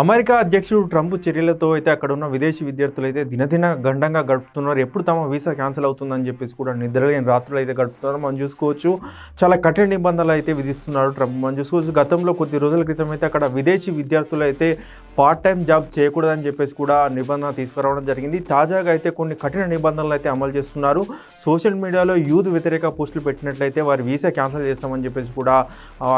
America అధ్యక్షుడు Trump చర్యలతో అయితే అక్కడ ఉన్న విదేశీ విద్యార్థులు అయితే దినదిన గండంగా గడుపుతున్నారు. ఎప్పుడు తమ వీసా క్యాన్సిల్ అవుతుందని చెప్పేసి కూడా నిద్రలేని రాత్రులు అయితే గడుపుతున్నారు. మనం చూసుకోవచ్చు చాలా కఠిన నిబంధనలు అయితే విధిస్తున్నారు ట్రంప్. మనం చూసుకోవచ్చు గతంలో కొద్ది రోజుల క్రితం అయితే అక్కడ విదేశీ విద్యార్థులు అయితే పార్ట్ టైం జాబ్ చేయకూడదని చెప్పేసి కూడా నిబంధన తీసుకురావడం జరిగింది. తాజాగా అయితే కొన్ని కఠిన నిబంధనలు అయితే అమలు చేస్తున్నారు. సోషల్ మీడియాలో యూత్ వ్యతిరేక పోస్టులు పెట్టినట్లయితే వారి వీసా క్యాన్సిల్ చేస్తామని చెప్పేసి కూడా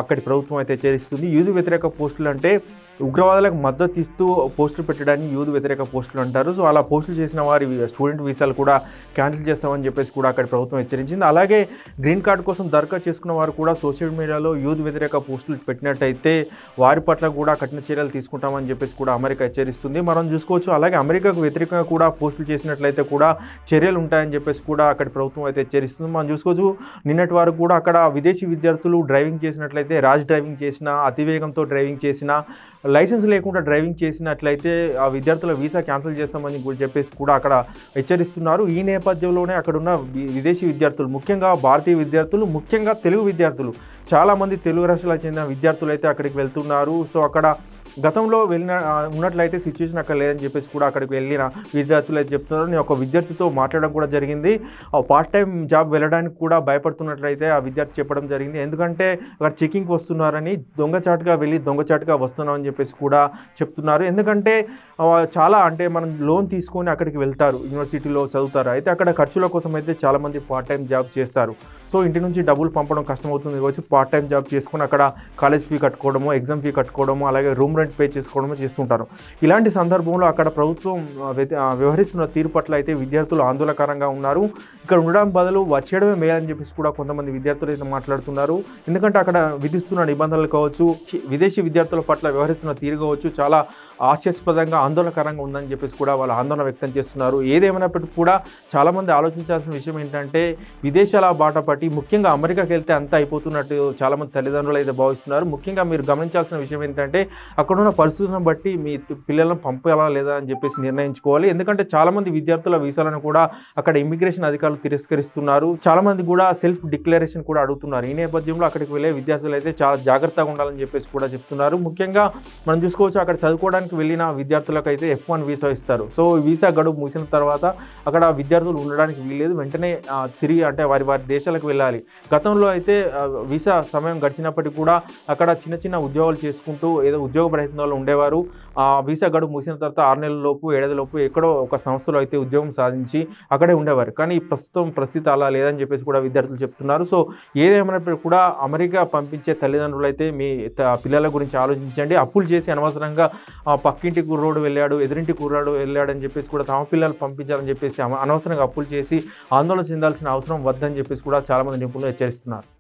అక్కడి ప్రభుత్వం అయితే చేరిస్తుంది యూత్ వ్యతిరేక పోస్టులు అంటే ఉగ్రవాదులకు మద్దతు ఇస్తూ పోస్టులు పెట్టడాన్ని యూత్ వ్యతిరేక పోస్టులు అంటారు. సో అలా పోస్టులు చేసిన వారి స్టూడెంట్ వీసాలు కూడా క్యాన్సిల్ చేస్తామని చెప్పేసి కూడా అక్కడ ప్రభుత్వం హెచ్చరించింది. అలాగే గ్రీన్ కార్డు కోసం దరఖాస్తు చేసుకున్న వారు కూడా సోషల్ మీడియాలో యూత్ వ్యతిరేక పోస్టులు పెట్టినట్టయితే వారి పట్ల కూడా కఠిన చర్యలు తీసుకుంటామని చెప్పేసి కూడా అమెరికా హెచ్చరిస్తుంది. మనం చూసుకోవచ్చు. అలాగే అమెరికాకు వ్యతిరేకంగా కూడా పోస్టులు చేసినట్లయితే కూడా చర్యలు ఉంటాయని చెప్పేసి కూడా అక్కడ ప్రభుత్వం అయితే హెచ్చరిస్తుంది. మనం చూసుకోవచ్చు. నిన్నటి వరకు కూడా అక్కడ విదేశీ విద్యార్థులు డ్రైవింగ్ చేసినట్లయితే రాజ్ డ్రైవింగ్ చేసిన అతివేగంతో డ్రైవింగ్ చేసిన లైసెన్స్ లేకుండా డ్రైవింగ్ చేసినట్లయితే ఆ విద్యార్థుల వీసా క్యాన్సిల్ చేస్తామని కూడా చెప్పేసి కూడా అక్కడ హెచ్చరిస్తున్నారు. ఈ నేపథ్యంలోనే అక్కడున్న వి- విదేశీ విద్యార్థులు ముఖ్యంగా భారతీయ విద్యార్థులు ముఖ్యంగా తెలుగు విద్యార్థులు చాలామంది తెలుగు రాష్ట్రాలకు చెందిన విద్యార్థులు అయితే అక్కడికి వెళ్తున్నారు. సో అక్కడ గతంలో వెళ్ళిన ఉన్నట్లయితే సిచ్యువేషన్ అక్కడ లేదని చెప్పేసి కూడా అక్కడికి వెళ్ళిన విద్యార్థులు అయితే చెప్తున్నారు. నేను ఒక విద్యార్థితో మాట్లాడడం కూడా జరిగింది. పార్ట్ టైం జాబ్ వెళ్ళడానికి కూడా భయపడుతున్నట్లయితే ఆ విద్యార్థి చెప్పడం జరిగింది. ఎందుకంటే అక్కడ చెకింగ్ వస్తున్నారని దొంగచాటుగా వెళ్ళి దొంగచాటుగా వస్తున్నామని చెప్పేసి కూడా చెప్తున్నారు. ఎందుకంటే చాలా అంటే మనం లోన్ తీసుకొని అక్కడికి వెళ్తారు. యూనివర్సిటీలో చదువుతారు. అయితే అక్కడ ఖర్చుల కోసం అయితే చాలామంది పార్ట్ టైం జాబ్ చేస్తారు. సో ఇంటి నుంచి డబ్బులు పంపడం కష్టమవుతుంది. వచ్చి పార్ట్ టైం జాబ్ చేసుకొని అక్కడ కాలేజ్ ఫీ కట్టుకోవడము ఎగ్జామ్ ఫీ కట్టుకోవడము అలాగే రూమ్ రెంట్ పే చేసుకోవడమే చేస్తుంటారు. ఇలాంటి సందర్భంలో అక్కడ ప్రభుత్వం వ్యవహరిస్తున్న తీరు పట్ల అయితే విద్యార్థులు ఆందోళనకరంగా ఉన్నారు. ఇక్కడ ఉండడం బదులు వచ్చేయడమే మేలని చెప్పేసి కూడా కొంతమంది విద్యార్థులు అయితే మాట్లాడుతున్నారు. ఎందుకంటే అక్కడ విధిస్తున్న నిబంధనలు కావచ్చు విదేశీ విద్యార్థుల పట్ల వ్యవహరిస్తున్న తీరు కావచ్చు చాలా హాస్యాస్పదంగా ఆందోళనకరంగా ఉందని చెప్పేసి కూడా వాళ్ళు ఆందోళన వ్యక్తం చేస్తున్నారు. ఏదేమైనప్పటికీ కూడా చాలామంది ఆలోచించాల్సిన విషయం ఏంటంటే విదేశాల బాట పట్టి ముఖ్యంగా అమెరికాకి వెళ్తే అంతా అయిపోతున్నట్టు చాలామంది తల్లిదండ్రులు అయితే భావిస్తున్నారు. ముఖ్యంగా మీరు గమనించాల్సిన విషయం ఏంటంటే అక్కడ ఉన్న పరిస్థితులను బట్టి మీ పిల్లలను పంపాలా లేదా అని చెప్పేసి నిర్ణయించుకోవాలి. ఎందుకంటే చాలామంది విద్యార్థుల వీసాలను కూడా అక్కడ ఇమిగ్రేషన్ అధికారులు తిరస్కరిస్తున్నారు. చాలామంది కూడా సెల్ఫ్ డిక్లరేషన్ కూడా అడుగుతున్నారు. ఈ నేపథ్యంలో అక్కడికి వెళ్ళే విద్యార్థులు అయితే చాలా జాగ్రత్తగా ఉండాలని చెప్పేసి కూడా చెప్తున్నారు. ముఖ్యంగా మనం చూసుకోవచ్చు అక్కడ చదువుకోవడానికి వెళ్ళిన విద్యార్థులకు అయితే ఎఫ్ వన్ వీసా ఇస్తారు. సో వీసా గడువు ముగిసిన తర్వాత అక్కడ విద్యార్థులు ఉండడానికి వీల్లేదు. వెంటనే తిరిగి అంటే వారి వారి దేశాలకు వెళ్ళాలి. గతంలో అయితే వీసా సమయం గడిచినప్పటికీ కూడా అక్కడ చిన్న చిన్న ఉద్యోగాలు చేసుకుంటూ ఏదో ఉద్యోగ ప్రయత్నాలు ఉండేవారు. ఆ వీసా గడువు ముగిసిన తర్వాత ఆరు నెలల లోపు ఏడాది లోపు ఎక్కడో ఒక సంస్థలో అయితే ఉద్యోగం సాధించి అక్కడే ఉండేవారు. కానీ ప్రస్తుతం పరిస్థితి అలా లేదని చెప్పేసి కూడా విద్యార్థులు చెప్తున్నారు. సో ఏదేమైనప్పటికీ కూడా అమెరికా పంపించే తల్లిదండ్రులు అయితే మీ త- పిల్లల గురించి ఆలోచించండి. అప్పులు చేసి అనవసరంగా ఆ పక్కింటి కుర్రోడు వెళ్ళాడు ఎదురింటి కుర్రాడు వెళ్ళాడని చెప్పేసి కూడా తమ పిల్లలు పంపించాలని చెప్పేసి అనవసరంగా అప్పులు చేసి ఆందోళన చెందాల్సిన అవసరం వద్దని చెప్పేసి కూడా చాలామంది నిపుణులు హెచ్చరిస్తున్నారు.